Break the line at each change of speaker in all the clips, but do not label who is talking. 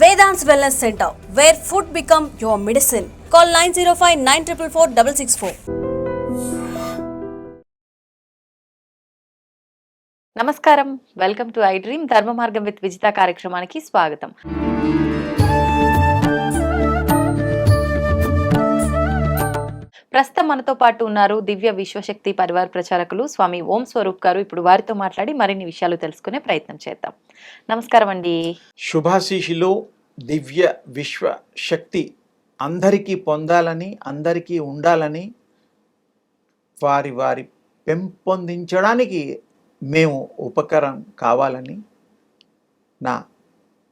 Vedant wellness centre where food become your medicine call nine zero five nine triple four double six four
నమస్కారం. Welcome to I dream Dharma Margam with Vijitha కార్యక్రమానికి స్వాగతం. ప్రస్తుతం మనతో పాటు ఉన్నారు దివ్య విశ్వశక్తి పరివార ప్రచారకులు స్వామి ఓం స్వరూప్ గారు. ఇప్పుడు వారితో మాట్లాడి మరిన్ని విషయాలు తెలుసుకునే ప్రయత్నం చేద్దాం. నమస్కారం అండి.
శుభాశీషులు. దివ్య విశ్వ శక్తి అందరికీ పొందాలని అందరికీ ఉండాలని వారి వారి పెంపొందించడానికి మేము ఉపకరం కావాలని నా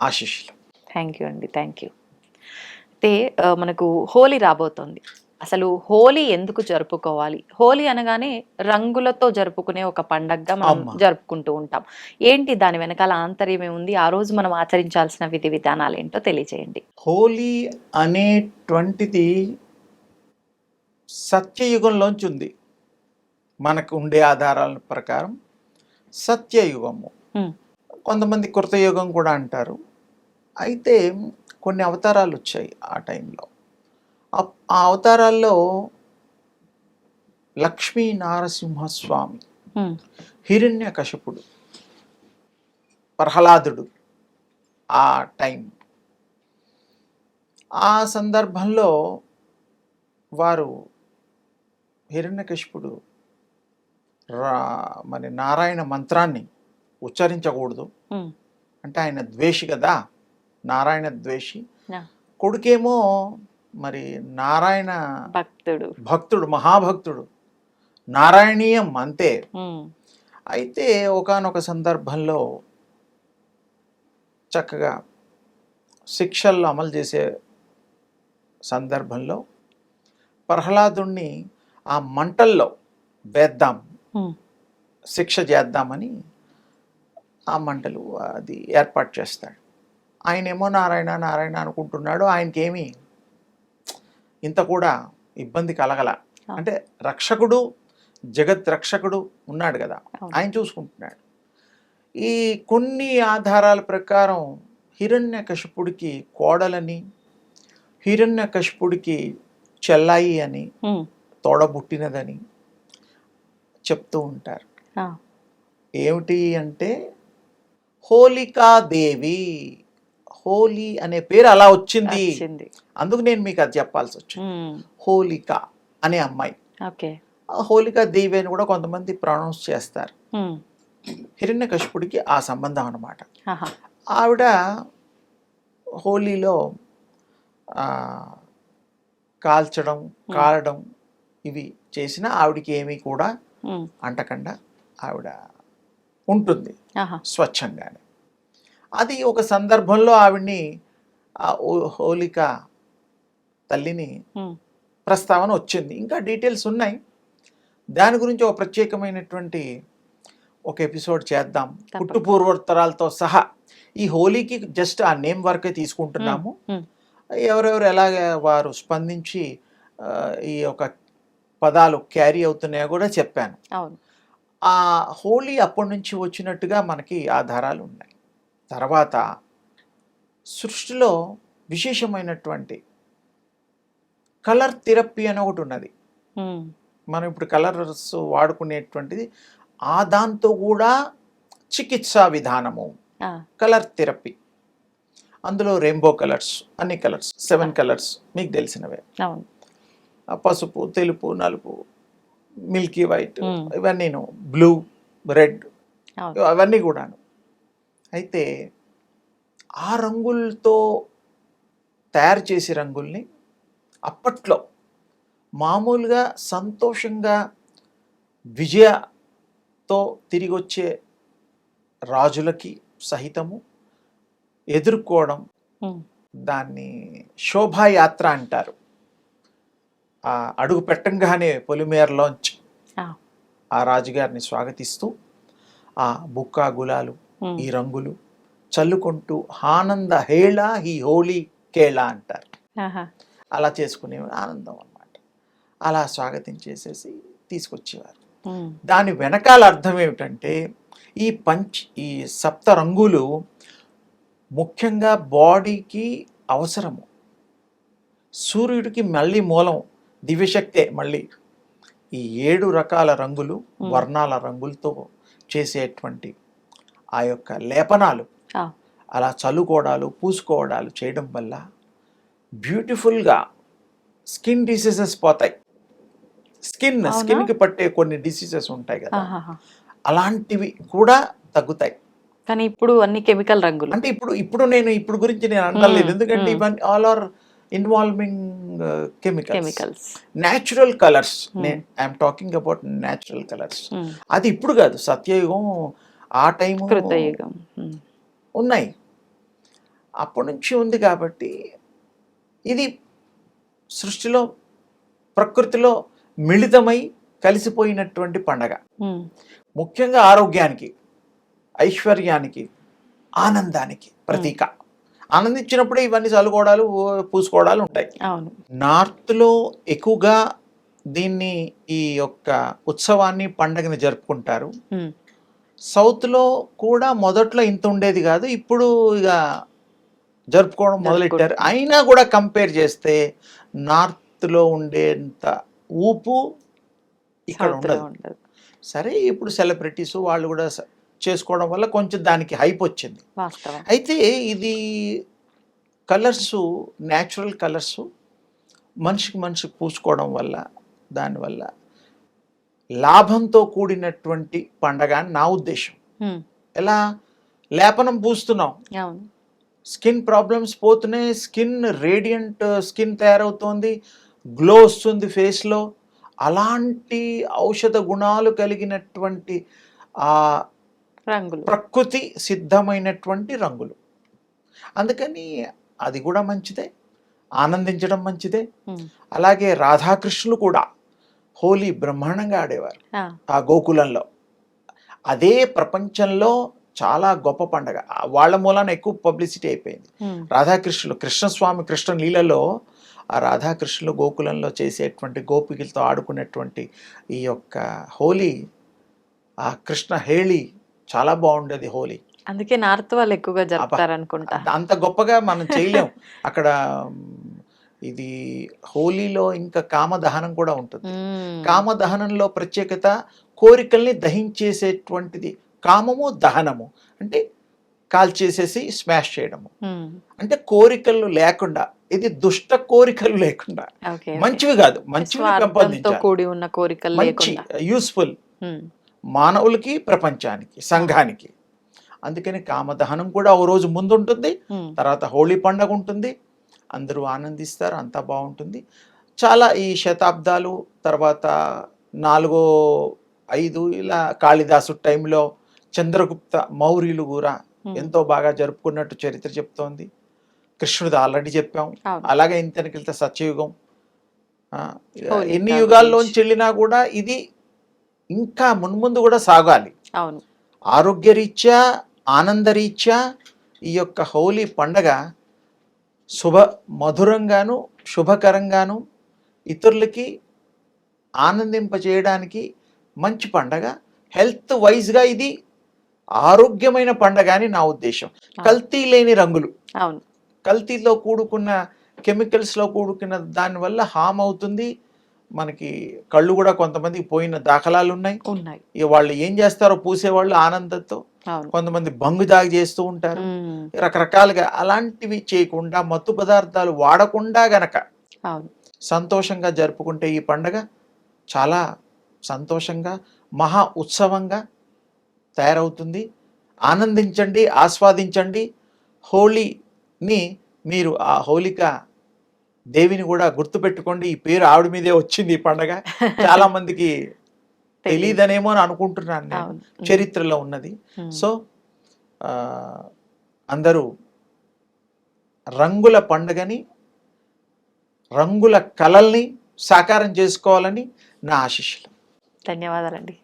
ఆశీస్సులు.
థ్యాంక్ యూ అండి థ్యాంక్ యూ. అయితే మనకు హోలీ రాబోతోంది. అసలు హోలీ ఎందుకు జరుపుకోవాలి? హోలీ అనగానే రంగులతో జరుపుకునే ఒక పండగగా మనం. జరుపుకుంటూ ఉంటాం. ఏంటి దాని వెనకాల ఆంతర్యం ఏముంది ఆ రోజు మనం ఆచరించాల్సిన విధి విధానాలు ఏంటో తెలియజేయండి
హోలీ అనేటువంటిది సత్యయుగంలోంచి ఉంది. మనకు ఉండే ఆధారాల ప్రకారం సత్యయుగము. కొంతమంది కృతయుగం కూడా అంటారు. అయితే కొన్ని అవతారాలు వచ్చాయి ఆ టైంలో. ఆ- అవతారాల్లో లక్ష్మీ నారసింహస్వామి.
ఉమ్,
హిరణ్యకశపుడు. ప్రహ్లాదుడు ఆ టైం. ఆ సందర్భంలో వారు హిరణ్యకశిపుడు రా మరి నారాయణ మంత్రాన్ని ఉచ్చరించకూడదు. అంటే ఆయన ద్వేషి కదా. నారాయణ ద్వేషి. కొడుకేమో మరి నారాయణ
భక్తుడు.
భక్తుడు మహాభక్తుడు. నారాయణీయం అంతే. అయితే ఒకానొక సందర్భంలో చక్కగా శిక్షలు అమలు చేసే సందర్భంలో ప్రహ్లాదుణ్ణి ఆ మంటల్లో వేద్దాం శిక్ష చేద్దామని ఆ మంటలు అది ఏర్పాటు చేస్తాడు. ఆయనేమో నారాయణ నారాయణ అనుకుంటున్నాడు ఆయనకేమి ఇంత కూడా ఇబ్బంది కలగల. అంటే రక్షకుడు జగత్ రక్షకుడు ఉన్నాడు కదా. ఆయన చూసుకుంటున్నాడు. ఈ కొన్ని ఆధారాల ప్రకారం హిరణ్యకశిపుడికి కోడలని హిరణ్యకశిపుడికి చెల్లాయి అని తోడబుట్టినదని చెప్తూ ఉంటారు. ఏమిటి అంటే హోలికాదేవి హోలీ అనే పేరు అలా వచ్చింది. అందుకు నేను మీకు అది చెప్పాల్సి వచ్చింది. హోలిక అనే అమ్మాయి. హోలికా దేవి అని కూడా కొంతమంది ప్రొనౌన్స్ చేస్తారు.
ఉమ్,
హిరణ్యకశిపుడికి ఆ సంబంధం అన్నమాట.
ఆహా,
ఆవిడ హోలీలో కాల్చడం కాలడం ఇవి చేసిన ఆవిడకి ఏమీ కూడా అంటకుండా ఆవిడ ఉంటుంది స్వచ్ఛంగానే. అది ఒక సందర్భంలో ఆవిడ్ని హోలిక తల్లిని ప్రస్తావన వచ్చింది. ఇంకా డీటెయిల్స్ ఉన్నాయి. దాని గురించి ఒక ప్రత్యేకమైనటువంటి ఒక ఎపిసోడ్ చేద్దాం. పుట్టు పూర్వోత్తరాలతో సహా ఈ హోలీకి జస్ట్ ఆ నేమ్ వరకే తీసుకుంటున్నాము. ఎవరెవరు ఎలాగ వారు స్పందించి ఈ యొక్క పదాలు క్యారీ అవుతున్నాయో కూడా చెప్పాను. ఆ హోలీ అప్పటి నుంచి వచ్చినట్టుగా మనకి ఆధారాలు ఉన్నాయి. తర్వాత సృష్టిలో విశేషమైనటువంటి కలర్ థెరపీ అని ఒకటి ఉన్నది. మనం ఇప్పుడు కలర్స్ వాడుకునేటువంటిది ఆ దాంతో కూడా చికిత్సా విధానము. Colour therapy. అందులో రెయిన్బో కలర్స్ అన్ని కలర్స్ సెవెన్ కలర్స్ మీకు తెలిసినవే. పసుపు తెలుపు నలుపు మిల్కీ వైట్. ఇవన్నీను బ్లూ రెడ్
అవును.
అవన్నీ కూడాను. అయితే ఆ రంగులతో తయారు చేసే రంగుల్ని అప్పట్లో మామూలుగా సంతోషంగా విజయతో తిరిగి వచ్చే రాజులకి సహితము ఎదుర్కోవడం దాన్ని శోభాయాత్ర అంటారు. ఆ అడుగు పెట్టంగానే పొలిమేరలోంచి
ఆ,
ఆ రాజుగారిని స్వాగతిస్తూ ఆ బుక్క గులాలు ఈ రంగులు చల్లుకుంటూ ఆనంద హేళ ఈ హోలీ కేళ అంటారు. అలా చేసుకునే ఆనందం అన్నమాట. అలా స్వాగతించేసేసి తీసుకొచ్చేవారు.
ఉమ్,
దాని వెనకాల అర్థం ఏమిటంటే ఈ పంచ్ ఈ సప్త రంగులు ముఖ్యంగా బాడీకి అవసరము. సూర్యుడికి మళ్ళీ మూలం దివ్యశక్తే మళ్ళీ ఈ ఏడు రకాల రంగులు. వర్ణాల రంగులతో చేసేటువంటి ఆ యొక్క లేపనాలు అలా చల్లుకోవడాలు పూసుకోవడాలు చేయడం వల్ల బ్యూటిఫుల్గా స్కిన్ డిసీజెస్ పోతాయి. స్కిన్? స్కిన్కి పట్టే కొన్ని డిసీజెస్ ఉంటాయి కదా. అలాంటివి కూడా తగ్గుతాయి.
కానీ ఇప్పుడు అన్ని కెమికల్ రంగులు.
అంటే ఇప్పుడు ఇప్పుడు నేను ఇప్పుడు గురించి నేను
Hmm,
ఎందుకంటే. ఇవన్నీ all are involving chemicals natural colours I'm talking about natural colours అది ఇప్పుడు కాదు. సత్యయుగం ఆ టైము
కృతయుగం.
ఉన్నాయి. అప్పటి నుంచి ఉంది కాబట్టి ఇది సృష్టిలో ప్రకృతిలో మిళితమై కలిసిపోయినటువంటి పండగ. ముఖ్యంగా ఆరోగ్యానికి ఐశ్వర్యానికి ఆనందానికి ప్రతీక. ఆనందించినప్పుడే ఇవన్నీ చల్లుకోవడాలు పూసుకోవడాలు ఉంటాయి. నార్త్లో ఎక్కువగా దీన్ని ఈ యొక్క ఉత్సవాన్ని పండగని జరుపుకుంటారు. సౌత్లో కూడా మొదట్లో ఇంత ఉండేది కాదు. ఇప్పుడు ఇక జరుపుకోవడం మొదలెట్టారు. అయినా కూడా కంపేర్ చేస్తే నార్త్లో ఉండేంత ఊపు ఇక్కడ ఉండదు. సరే ఇప్పుడు సెలబ్రిటీస్ వాళ్ళు కూడా చేసుకోవడం వల్ల కొంచెం దానికి హైప్ వచ్చింది. అయితే ఇది కలర్స్ న్యాచురల్ కలర్స్ మనిషికి మనిషికి పూసుకోవడం వల్ల దానివల్ల లాభంతో కూడినటువంటి పండగ అని నా ఉద్దేశం. ఎలా? లేపనం పూస్తున్నాం. స్కిన్ ప్రాబ్లమ్స్ పోతున్నాయి స్కిన్ రేడియంట్ స్కిన్ తయారవుతోంది గ్లో వస్తుంది ఫేస్లో. అలాంటి ఔషధ గుణాలు కలిగినటువంటి ఆ
రంగులు.
ప్రకృతి సిద్ధమైనటువంటి రంగులు. అందుకని అది కూడా మంచిదే ఆనందించడం మంచిదే. అలాగే రాధాకృష్ణులు కూడా హోలీ బ్రహ్మాండంగా ఆడేవారు.
ఆ,
గోకులంలో. అదే ప్రపంచంలో చాలా గొప్ప పండగ. వాళ్ళ మూలాన ఎక్కువ పబ్లిసిటీ అయిపోయింది. రాధాకృష్ణులు కృష్ణస్వామి కృష్ణ లీలలో ఆ రాధాకృష్ణులు గోకులంలో చేసేటువంటి గోపికలతో ఆడుకునేటువంటి ఈ యొక్క హోలీ ఆ కృష్ణ హేళి చాలా బాగుండేది హోలీ.
అందుకే నార్త్ వాళ్ళు ఎక్కువగా జరుపుతారు అనుకుంటా
అంత గొప్పగా మనం చేయలేం. అక్కడ ఇది హోలీలో ఇంకా కామదహనం కూడా ఉంటుంది. కామదహనంలో ప్రత్యేకత కోరికల్ని దహించేసేటువంటిది కామము దహనము. అంటే కాల్చేసేసి స్మాష్ చేయడము. అంటే కోరికలు లేకుండా ఇది దుష్ట కోరికలు లేకుండా. మంచివి కాదు మంచివి
కోరికలు
మంచి యూస్ఫుల్ మానవులకి ప్రపంచానికి సంఘానికి. అందుకని కామదహనం కూడా ఓ రోజు ముందు ఉంటుంది తర్వాత హోళీ పండగ ఉంటుంది అందరూ ఆనందిస్తారు అంతా బాగుంటుంది. చాలా ఈ శతాబ్దాలు తర్వాత నాలుగో ఐదు ఇలా కాళిదాసు టైంలో చంద్రగుప్త మౌర్యులు కూడా ఎంతో బాగా జరుపుకున్నట్టు చరిత్ర చెప్తోంది. కృష్ణుడు ఆల్రెడీ చెప్పాం. అలాగే ఇంతనికెళ్తే సత్యయుగం. ఆ,
హోలీ
ఎన్ని యుగాల్లోంచి. వెళ్ళినా కూడా ఇది ఇంకా మున్ముందు కూడా సాగాలి. ఆరోగ్యరీత్యా ఆనందరీత్యా ఈ యొక్క హోలీ పండగ శుభ మధురంగాను శుభకరంగాను ఇతరులకి ఆనందింపజేయడానికి మంచి పండగ. హెల్త్ వైజ్గా ఇది ఆరోగ్యమైన పండగ అని నా ఉద్దేశం. కల్తీ లేని రంగులు.
అవును.
కల్తీలో కూడుకున్న కెమికల్స్లో కూడుకున్న దానివల్ల హామ్ అవుతుంది. మనకి కళ్ళు కూడా కొంతమందికి పోయిన దాఖలాలు ఉన్నాయి.
ఉన్నాయి.
వాళ్ళు ఏం చేస్తారో పూసేవాళ్ళు ఆనందంతో కొంతమంది బంగు దాగి చేస్తూ ఉంటారు. రకరకాలుగా అలాంటివి చేయకుండా మత్తు పదార్థాలు వాడకుండా గనక సంతోషంగా జరుపుకుంటే ఈ పండగ చాలా సంతోషంగా మహా ఉత్సవంగా తయారవుతుంది. ఆనందించండి ఆస్వాదించండి. హోలీని మీరు ఆ హోలిక దేవిని కూడా గుర్తుపెట్టుకోండి ఈ పేరు ఆవిడ మీదే వచ్చింది ఈ పండగ. చాలా మందికి తెలియదనేమో అని అనుకుంటున్నాను నేను. చరిత్రలో ఉన్నది. సో అందరూ రంగుల పండుగని రంగుల కలల్ని సాకారం చేసుకోవాలని నా ఆశిష్యులు.
ధన్యవాదాలండి.